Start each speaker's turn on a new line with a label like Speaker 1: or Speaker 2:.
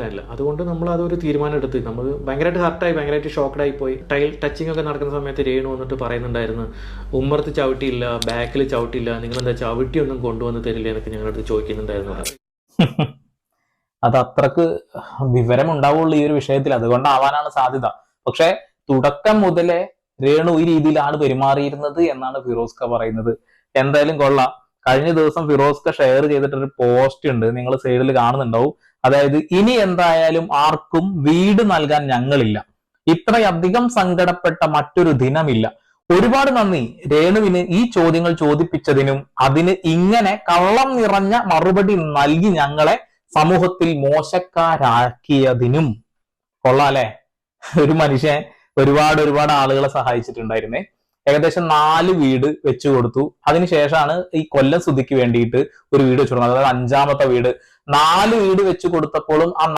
Speaker 1: പറ്റിയിട്ടുണ്ടായില്ല അതുകൊണ്ട് നമ്മൾ അതൊരു തീരുമാനം എടുത്ത് നമ്മൾ ഭയങ്കരമായിട്ട് ഹർട്ടായി ഭയങ്കരമായിട്ട് ആയി പോയി. ടൈൽ ടച്ചിങ് ഒക്കെ നടക്കുന്ന സമയത്ത് രേണു വന്നിട്ട് പറയുന്നുണ്ടായിരുന്നു ഉമ്മർത്ത് ചവിട്ടിയില്ല ബാക്കിൽ എന്താ ചവിട്ടി ഒന്നും കൊണ്ടുവന്ന് തരില്ല എന്നൊക്കെ ഞങ്ങളടുത്ത് ചോദിക്കുന്നുണ്ടായിരുന്നു.
Speaker 2: അത് അത്രയ്ക്ക് വിവരം ഉണ്ടാവുള്ളൂ ഈ ഒരു വിഷയത്തിൽ. അതുകൊണ്ടാവാനാണ് സാധ്യത. പക്ഷെ തുടക്കം മുതലേ രേണു ഈ രീതിയിലാണ് പെരുമാറിയിരുന്നത് എന്നാണ് ഫിറോസ്ക പറയുന്നത്. എന്തായാലും കൊള്ളാം. കഴിഞ്ഞ ദിവസം ഫിറോസ്ക ഷെയർ ചെയ്തിട്ടൊരു പോസ്റ്റ് ഉണ്ട്. നിങ്ങൾ സൈഡിൽ കാണുന്നുണ്ടാവും. അതായത് ഇനി എന്തായാലും ആർക്കും വീട് നൽകാൻ ഞങ്ങളില്ല. ഇത്രയധികം സങ്കടപ്പെട്ട മറ്റൊരു ദിനമില്ല. ഒരുപാട് നന്ദി. രേണുവിന് ഈ ചോദ്യങ്ങൾ ചോദിപ്പിച്ചതിനും അതിന് ഇങ്ങനെ കള്ളം നിറഞ്ഞ മറുപടി നൽകി ഞങ്ങളെ സമൂഹത്തിൽ മോശക്കാരാക്കിയതിനും. കൊള്ളാല്ലേ ഒരു മനുഷ്യൻ ഒരുപാട് ഒരുപാട് ആളുകളെ സഹായിച്ചിട്ടുണ്ടായിരുന്നേ. ഏകദേശം നാല് വീട് വെച്ചു കൊടുത്തു. അതിനുശേഷമാണ് ഈ കൊല്ലം സുധിക്ക് വേണ്ടിയിട്ട് ഒരു വീട് വെച്ചു കൊടുക്കുന്നത്. അതായത് അഞ്ചാമത്തെ വീട്. നാല് വീട് വെച്ചു കൊടുത്തപ്പോഴും ആ